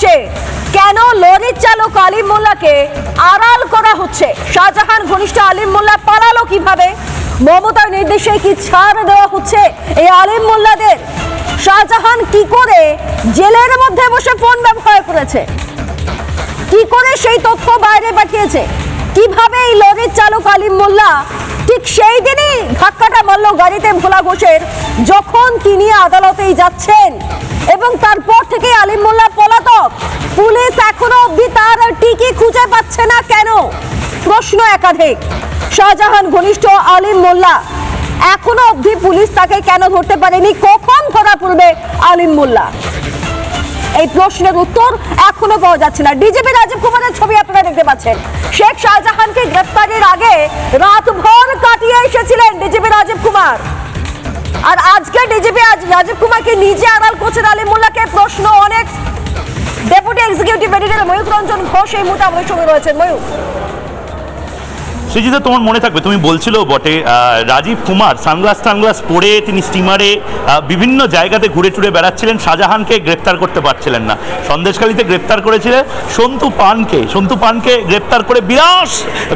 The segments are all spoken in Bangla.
হচ্ছে? কেন লরির চালক আলিম মোল্লাকে আড়াল করা হচ্ছে? শাহজাহান ঘনিষ্ঠ আলিম মোল্লা পালালো কীভাবে? মমতার নির্দেশে কি ছাড় দেওয়া হচ্ছে এই আলিম মোল্লাদের? শাহজাহান কি করে জেলের মধ্যে বসে ফোন ব্যবহার করেছে? কি করে সেই তথ্য বাইরে পাঠিয়েছে? কীভাবে এই লরির চালক আলিম মোল্লা ঠিক সেই দিনই ধাক্কাটা মারল গাড়িতে ভোলা ঘোষের, যখন তিনি আদালতেই যাচ্ছেন? এবং তারপর থেকে আলিম মোল্লা পলাতক। পুলিশ এখনও অবধি তার টিকি খুঁজে পাচ্ছে না কেন? প্রশ্ন একাধিক। শাহজাহান ঘনিষ্ঠ আলিম মোল্লা। এখনও অবধি পুলিশ তাকে কেন ধরতে পারেনি? কখন ধরা পড়বে আলিম মোল্লা? এই প্রশ্নের উত্তর এখনও পাওয়া যাচ্ছে না। ডিজিপি রাজীব কুমারের ছবি আপনারা দেখতে পাচ্ছেন। শেখ শাহজাহানকে গ্রেফতারের আগে রাতভর কাটিয়ে এসেছিলেন ডিজিপি রাজীব কুমার। আর আজকে ডিজিপি রাজীব কুমারকে নিজে আড়াল করছেন আলী মোল্লাকে প্রশ্ন অনেক। Deputy executive editor Mayur Ranjan Ghosh এই মুহূর্তে আমাদের সঙ্গে রয়েছেন। ময়ূর। সৃজিতা তোমার মনে থাকবে। তুমি বলছিল বটে রাজীব কুমার সানগ্লাস টানগ্লাস পরে তিনি স্টিমারে বিভিন্ন জায়গাতে ঘুরে টুরে বেড়াচ্ছিলেন, শাহজাহানকে গ্রেপ্তার করতে পারছিলেন না। সন্দেশখালীতে গ্রেপ্তার করেছিলেন সন্তু পানকে। সন্তু পানকে গ্রেপ্তার করে বিরাট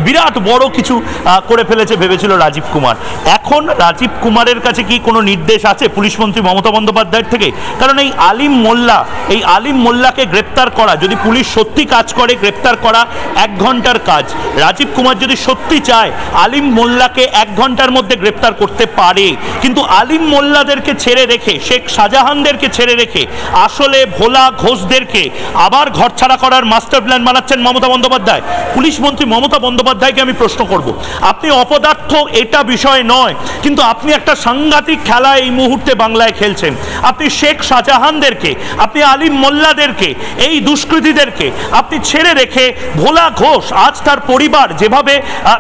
বিরাট বড় কিছু করে ফেলেছে ভেবেছিল রাজীব কুমার। এখন রাজীব কুমারের কাছে কি কোনো নির্দেশ আছে পুলিশ মন্ত্রী মমতা বন্দ্যোপাধ্যায়ের থেকে? কারণ এই আলিম মোল্লা, এই আলিম মোল্লাকে গ্রেপ্তার করা, যদি পুলিশ সত্যি কাজ করে, গ্রেপ্তার করা এক ঘণ্টার কাজ। রাজীব কুমার যদি সত্যি চায়। আলিম মোল্লাকে এক ঘণ্টার মধ্যে গ্রেপ্তার করতে পারে। কিন্তু আলিম মোল্লাদেরকে ছেড়ে রেখে, শেখ শাহজাহানদেরকে ছেড়ে রেখে, আসলে ভোলা ঘোষদেরকে আবার ঘরছাড়া করার মাস্টার প্ল্যান বানাচ্ছেন মমতা বন্দ্যোপাধ্যায়। পুলিশ মন্ত্রী মমতা বন্দ্যোপাধ্যায়কে আমি প্রশ্ন করব, আপনি অপদার্থ এটা বিষয় নয়, কিন্তু আপনি একটা সাংঘাতিক খেলা এই মুহূর্তে বাংলায় খেলছেন। আপনি শেখ শাহজাহানদেরকে, আপনি আলিম মোল্লাদেরকে, এই দুষ্কৃতীদেরকে, আপনি ছেড়ে রেখে ভোলা ঘোষ আজ তার পরিবার যেভাবে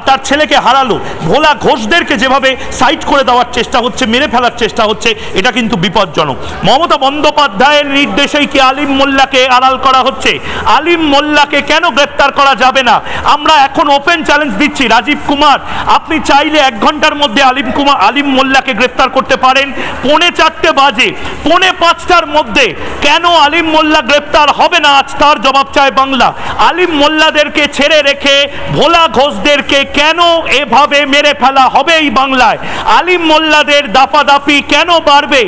তার ছেলেকে হারালো। ভোলা ঘোষদেরকে যেভাবে সাইড করে দেওয়ার চেষ্টা হচ্ছে, মেরে ফেলার চেষ্টা হচ্ছে, এটা কিন্তু বিপজ্জনক। মমতা বন্দ্যোপাধ্যায়ের নির্দেশেই কি আলিম মোল্লাকে আড়াল করা হচ্ছে? আলিম মোল্লাকে কেন গ্রেপ্তার করা যাবে না? আমরা এখন ওপেন চ্যালেঞ্জ দিচ্ছি। রাজীব কুমার, আপনি চাইলে এক ঘণ্টার মধ্যে আলিম কুমার আলিম মোল্লাকে গ্রেপ্তার করতে পারেন। পৌনে চারটে বাজে। পৌনে পাঁচটার মধ্যে কেন আলিম মোল্লা গ্রেপ্তার হবে না? আজ তার জবাব চায় বাংলা। আলিম মোল্লাদেরকে ছেড়ে রেখে ভোলা ঘোষদেরকে কেন এভাবে মেরে ফেলা হবে এই বাংলায়? আলিম মোল্লাদের দাপাদাপি কেন বাড়বে?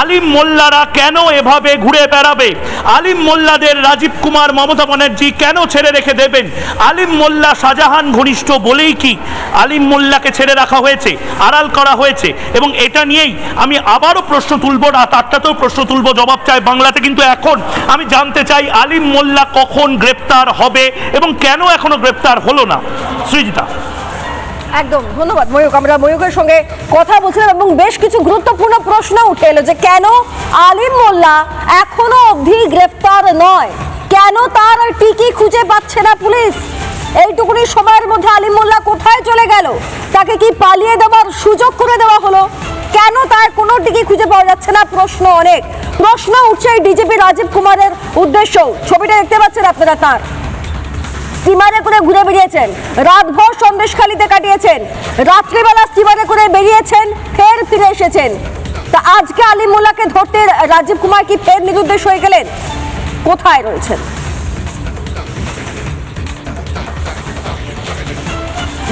আলিম মোল্লারা কেন এভাবে ঘুরে বেড়াবে? আলিম মোল্লাদের রাজীব কুমার মমতা ব্যানার্জি কেন ছেড়ে রেখে দেবেন? আলিম মোল্লা শাহজাহান ঘনিষ্ঠ বলেই কি আলিম মোল্লাকে ছেড়ে রাখা হয়েছে, আড়াল করা হয়েছে? এবং এটা নিয়েই আমি আবারও প্রশ্ন তুলব, রাত আটটাতেও প্রশ্ন তুলব, জবাব চাই বাংলাতে। কিন্তু এখন আমি জানতে চাই, আলিম মোল্লা কখন গ্রেপ্তার হবে এবং কেন এখনও গ্রেপ্তার হলো না? সৃজিতা একদম, ধন্যবাদ ময়ূক আমরা ময়ূকের সঙ্গে কথা বলছিলাম এবং বেশ কিছু গুরুত্বপূর্ণ প্রশ্ন উঠে এলো যে কেন আলিম মোল্লা এখনও অবধি গ্রেফতার নয়? কেন তার টিকি খুঁজে পাচ্ছে না পুলিশ? এইটুকুনি সময়ের মধ্যে আলিম মোল্লা কোথায় চলে গেল? তাকে কি পালিয়ে দেওয়ার সুযোগ করে দেওয়া হলো? কেন তার কোনো টিকি খুঁজে পাওয়া যাচ্ছে না? প্রশ্ন অনেক। প্রশ্ন উঠছে এই ডিজিপি রাজীব কুমারের উদ্দেশ্য। ছবিটা দেখতে পাচ্ছেন আপনারা তার। স্টিমারে করে ঘুরে বেরিয়েছেন রাতভর সন্দেশখালিতে কাটিয়েছেন। রাত্রিবেলা স্টিমারে করে বেরিয়েছেন, ফের ফিরে এসেছেন। তা আজকে আলিম মোল্লাকে ধরতে রাজীব কুমার কি ফের নিরুদ্দেশ হয়ে গেলেন? কোথায় রয়েছেন?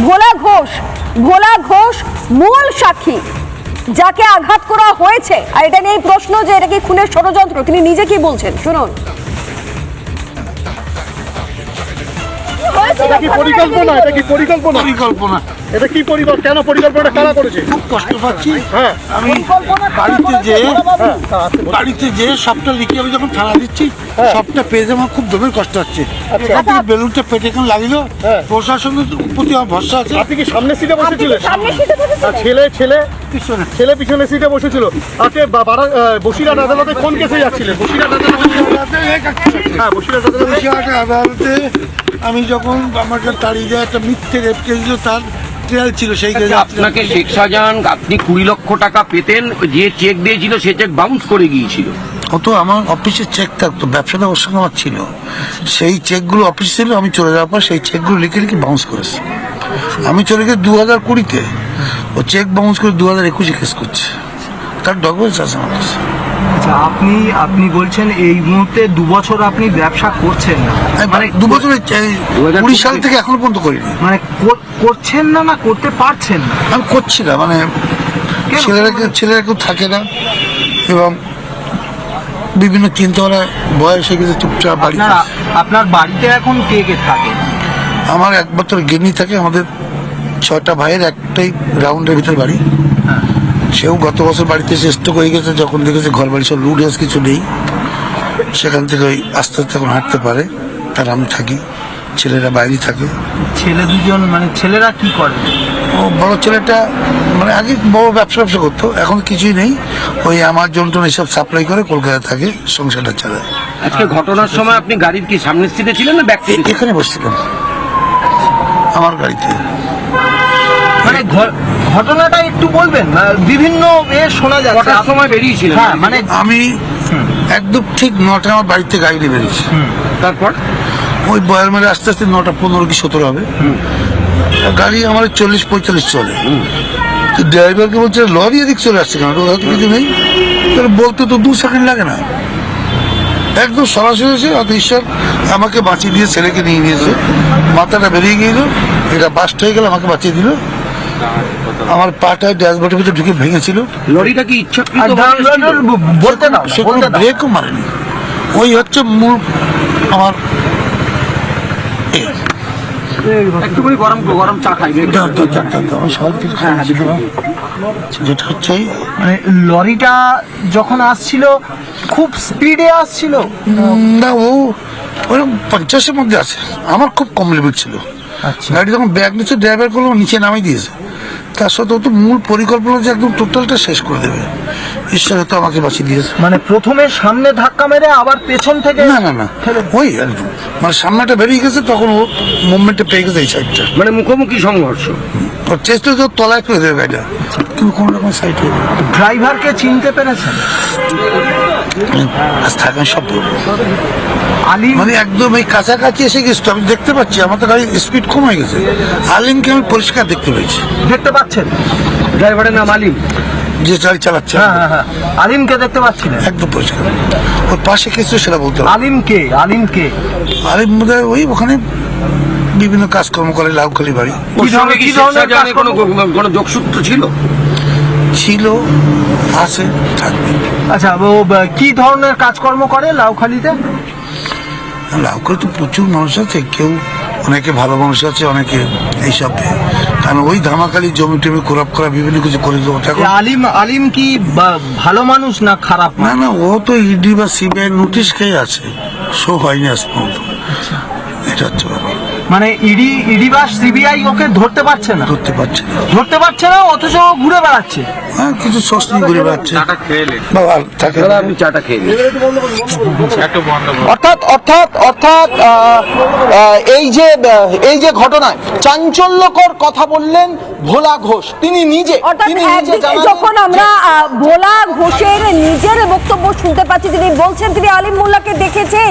ভোলা ঘোষ ভোলা ঘোষ মূল সাক্ষী। যাকে আঘাত করা হয়েছে। আর এটা নিয়ে প্রশ্ন যে এটা কি খুনের ষড়যন্ত্র? তিনি নিজে কি বলছেন? শুনুন। এটা কি পরিকল্পনা? এটা কি পরিকল্পনা? পরিকল্পনা। এটা কি পরিকল্পনা কেন পরিকল্পনাটা কারা করেছে? খুব কষ্ট পাচ্ছি। হ্যাঁ। আমি বাড়িতে যে বাড়িতে যে সবটা লিখে আমি যখন থানা দিচ্ছি সবটা পেয়ে আমার খুব দমের কষ্ট হচ্ছে। এখান থেকে বেলুনটা পেটে কেন লাগল? হ্যাঁ। প্রশাসনের প্রতি আমার ভরসা আছে। আপনি কি সামনে সিটে বসেছিলেন? সামনে সিটে বসেছিলেন? আর ছেলে ছেলে? পিছনে। ছেলে পিছনে সিটে বসেছিল। বারা- বসিরহাট আদালতে কোন কেসে যাচ্ছিলেন? বসিরহাট আদালতে হ্যাঁ বসিরহাট আদালতে। বসিরহাট আদালতে আমি যখন আমাকে তাড়িয়ে দেওয়া একটা মিথ্যে রেপ কেছিল তার ট্রায়াল ছিল সেই কেসে আপনাকে শেখ শাহজাহান আপনি কুড়ি লক্ষ টাকা পেতেন যে চেক দিয়েছিল সে চেক বাউন্স করে গিয়েছিল। কত আমার অফিসে চেক থাকতো ব্যবসাটা ওর সঙ্গে আমার ছিল। সেই চেকগুলো অফিসে ছিল আমি চলে যাওয়ার পর সেই চেকগুলো লিখে লিখে বাউন্স করেছি। আমি চলে গেছি দু হাজার কুড়িতে ও চেক বাউন্স করে দু হাজার একুশে কেস করছে। তার ডকুমেন্টস আছে আমার কাছে। আচ্ছা আপনি আপনি বলছেন এই মুহূর্তে দু বছর আপনি ব্যবসা করছেন না। মানে দু বছর কুড়ি সাল থেকে এখনও পর্যন্ত করিনি। মানে করছেন না না করতে পারছেন না? আমি করছি না মানে ছেলেরা কেউ- ছেলেরা কেউ থাকে না এবং বিভিন্ন চিন্তা ভাবনা বয়স হয়ে গেছে চুপচাপ বাড়ি আপনার আপনার বাড়িতে এখন কে কে থাকে? আমার এক বছর গেনি থাকে আমাদের ছয়টা ভাইয়ের একটাই রাউন্ডের ভিতর বাড়ি। সেও গত বছর বাড়িতে স্টক হয়ে গেছে যখন দেখেছে ঘর বাড়ি সব লুট কিছু নেই সেখান থেকে ওই আস্তে আস্তে এখন হাঁটতে পারে। তার আমি থাকি ছেলেরা বাইরে থাকে। ছেলে দুজন মানে ছেলেরা কি করে? ও বড় ছেলেটা মানে আগে বড় ব্যবসা ব্যবসা করতো এখন কিছুই নেই। ওই আমার যন্ত্রণ এসব সাপ্লাই করে কলকাতা থাকে সংসারটা চালায়। আজকে ঘটনার সময় আপনি গাড়ির কি সামনের সিটে ছিলেন না ব্যাক এখানে বসছিলেন আমার গাড়িতে। মানে ঘটনাটা একটু বলবেন? না, বিভিন্ন এ শোনা যাচ্ছে। কটার সময় বেরিয়েছিলেন? হ্যাঁ মানে আমি একদম ঠিক নটা আমার বাড়িতে গাড়ি নিয়ে বেরিয়েছি। তারপর? ওই বয়ার মেরে আস্তে আস্তে নটা পনেরো কি সতেরো হবে। গাড়ি আমার চল্লিশ পঁয়তাল্লিশ চলে। তো ড্রাইভারকে বলছে লরি এদিক চলে আসছে কেন? ওরা তো কিছু নেই। তাহলে বলতে তো দু সেকেন্ড লাগে না। একদম সরাসরি এসে অত ঈশ্বর আমাকে বাঁচিয়ে দিয়ে ছেলেকে নিয়ে নিয়েছে। মাথাটা বেরিয়ে গিয়েছিল। এটা বাস্ট হয়ে গেল আমাকে বাঁচিয়ে দিল। আমার পাটা ড্যাশবোর্ডের ভিতরে ঢুকে ভেঙেছিল। লরিটা কি ইচ্ছাকৃত বলতে সে কোনো ব্রেকও মারেনি। ওই হচ্ছে মূল আমার একটু করে গরম গরম চা খাই। যেটা হচ্ছে মানে লরিটা যখন আসছিল খুব স্পিডে আসছিল? না ও ওরকম পঞ্চাশের মধ্যে আছে। আমার খুব কম লিমিট ছিল। আচ্ছা। গাড়ি যখন ব্যাগ নিচ্ছে ড্রাইভার করল নিচে নামিয়ে দিয়েছে। তার সাথে তো মূল পরিকল্পনা যে একদম টোটালটা শেষ করে দেবে। ঈশ্বর হয়তো আমাকে বাঁচিয়ে দিয়েছে। মানে প্রথমে সামনে ধাক্কা মেরে আবার পেছন থেকে না না না। ওই। মানে সামনেটা বেরিয়ে গেছে তখন ও মুভমেন্টে পেয়ে গেছে এই সাইডটা মানে মুখোমুখি সংঘর্ষ। চেষ্টা তো তলায় করে দেবে গাড়িটা। কিন্তু কোনো রকম সাইড হয়ে ড্রাইভারকে চিনতে পেরেছেন? থাকেন সব বলব। মানে একদম এই কাছাকাছি এসে গেছি আমি দেখতে পাচ্ছি আমার তো গাড়ির স্পিড কম গেছে। আলিমকে আমি পরিষ্কার দেখতে পেয়েছি। দেখতে পাচ্ছেন? ড্রাইভারের নাম আলিম। যে গাড়ি চালাচ্ছে। হ্যাঁ হ্যাঁ হ্যাঁ। আলিমকে দেখতে পাচ্ছিলেন একদম পরিষ্কার। ওর পাশে কিছু সেটা বলতে আলিমকে আলিমকে। আলিম বোধ ওই ওখানে বিভিন্ন কাজকর্ম করে লাউখালি বাড়ি। ওর কি সঙ্গে ধরনের-? কোনো যোগসূত্র ছিল? ছিল আছে থাকবে। আচ্ছা ও কি ধরনের কাজকর্ম করে লাউখালিতে? লাউখালি তো প্রচুর মানুষ আছে কেউ অনেকে ভালো মানুষ আছে অনেকে এইসব কারণ ওই ধামাকালি জমি টমি কোরাপ করা বিভিন্ন কিছু করে দেবো। আলিম আলিম কি ভালো মানুষ না খারাপ না না ও তো ইডি বা সিবিআই নোটিশ খেয়ে আছে। শো হয়নি আজ পর্যন্ত। এটা হচ্ছে মানে ইডি ইডি বা সিবিআই ওকে ধরতে পারছে না। ধরতে পারছে ধরতে পারছে না অথচ ও ঘুরে বেড়াচ্ছে। হ্যাঁ কিছু সস নিয়ে ঘুরে বেড়াচ্ছে। চাটা খেয়ে বাবা থাকে দাদা আপনি চাটা খেয়ে অর্থাৎ অর্থাৎ অর্থাৎ এই যে এই যে ঘটনায় চাঞ্চল্যকর কথা বললেন ভোলা ঘোষ। তিনি নিজে তিনি নিজে যখন আমরা আহ, ভোলা ঘোষের নিজের বক্তব্য শুনতে পাচ্ছি তিনি বলছেন তিনি আলিম মোল্লাকে দেখেছেন।